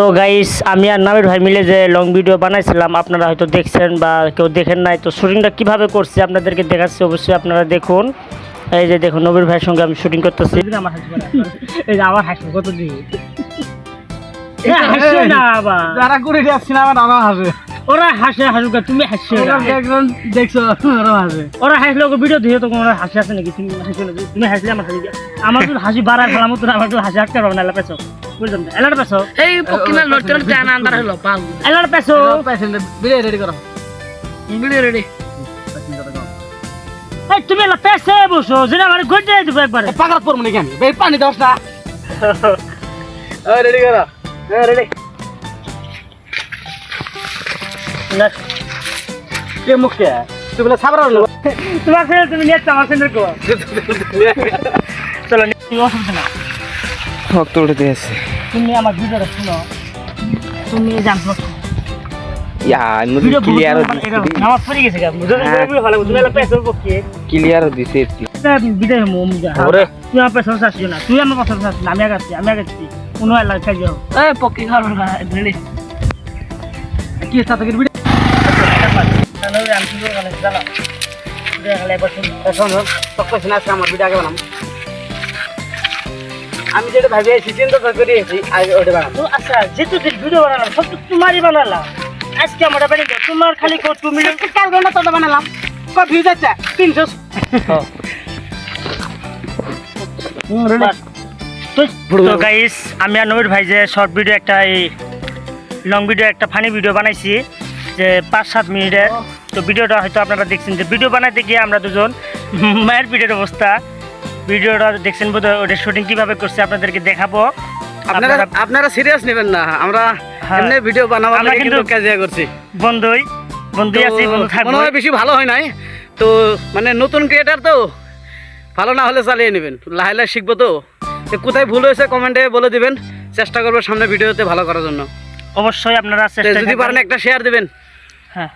তো গাইস আমি আর নামের ভাই মিলে যে লং ভিডিও বানাইছিলাম, আপনারা হয়তো দেখছেন বা কেউ দেখেন নাই। তো শুটিংটা কীভাবে করছি আপনাদেরকে দেখাচ্ছি, অবশ্যই আপনারা দেখুন। এই যে দেখুন, নবীর ভাইয়ের সঙ্গে আমি শুটিং করতেছি। আমার হাসি এই যে আমার হাসি কত দিই হাসছে না আবার। যারা করে যাচ্ছি না আমার আরও হাসে। ওরা হাসে হাসুক তুমি হাসছো ওরা দেখছ আরও হাসে। ওরা হাসলে ওকে ভিডিও দিয়ে ওরা হাসি আছে নাকি? তুমি হাসি না তুমি হাসলে আমার হাসি আমার তো হাসি বাড়ার ফেলার মতো আমার তো হাসি আটকে পারবে না এলা পেছো বুঝলাম না? এলার পেছো এই পক্ষিনা লড়তে লড়তে আনা আন্দার হলো পাল এলার পেছো পেশেন্ট বিরিয়ানি রেডি করো। ভিডিও রেডি এই তুমি এলা পেছে বসো যেটা আমার গড়ে দেবো একবারে। পাগল পড়ব নাকি আমি বেশ পানি দাও না। রেডি করো। হ্যাঁ কে মুখ কে? তুই বলে সাবরা তোমার ফেলে তুমি নিয়ে আমার কো চলো নিয়ে- তুমি অসুবিধা না রক্ত উঠে দিয়েছে। তুমি আমার ভিডিওটা শুনো। তুমি জানতো ইয়া ক্লিয়ার হ্যাঁ। তুমি ক্লিয়ার দিছে একটু। বিদায় হব মুজা ওরে। তুই আমার পেছনে চাচ্ছিস না। তুই আমার না আমি আগাচ্ছি আমি আগাচ্ছি। যাও। এই পক্ষি খাওয়ার না। রেডি কি সাথে কি ভিডিও তাহলে আমি যেটা ভাবি আছি চিন্তা করি আছি আচ্ছা যেহেতু ভিডিও বানালাম সব তোমারই বানালাম। আজকে আমরা দাও তোমার খালি তুমি কাল ঘণ্টা তোটা বানালাম। ভিউজ আছে তিনশো। তো গাইস আমি আর নবীর ভাই যে শর্ট ভিডিও একটা এই লং ভিডিও একটা ফানি ভিডিও বানাইছি যে পাঁচ সাত মিনিটের তো ভিডিওটা হয়তো আপনারা দেখছেন যে ভিডিও বানাইতে গিয়ে আমরা দুজন মায়ের পিঠের অবস্থা। ভিডিওটা দেখছেন বোধ ওটা শুটিং কীভাবে করছে আপনাদেরকে দেখাবো। আপনারা সিরিয়াস নেবেন না আমরা হ্যাঁ। এমনি ভিডিও বানাবার আমরা কিন্তু কাজিয়া করছি। বন্ধুই বন্ধুই আছি বন্ধু থাকব। মনে বেশি ভালো হয় নাই। তো মানে নতুন ক্রিয়েটার তো ভালো না হলে চালিয়ে নেবেন। লাহে লাহে শিখব তো। তো কোথায় ভুল হয়েছে কমেন্টে বলে দিবেন। চেষ্টা করব সামনে ভিডিওতে ভালো করার জন্য। অবশ্যই আপনারা যদি পারেন একটা শেয়ার দিবেন। হ্যাঁ।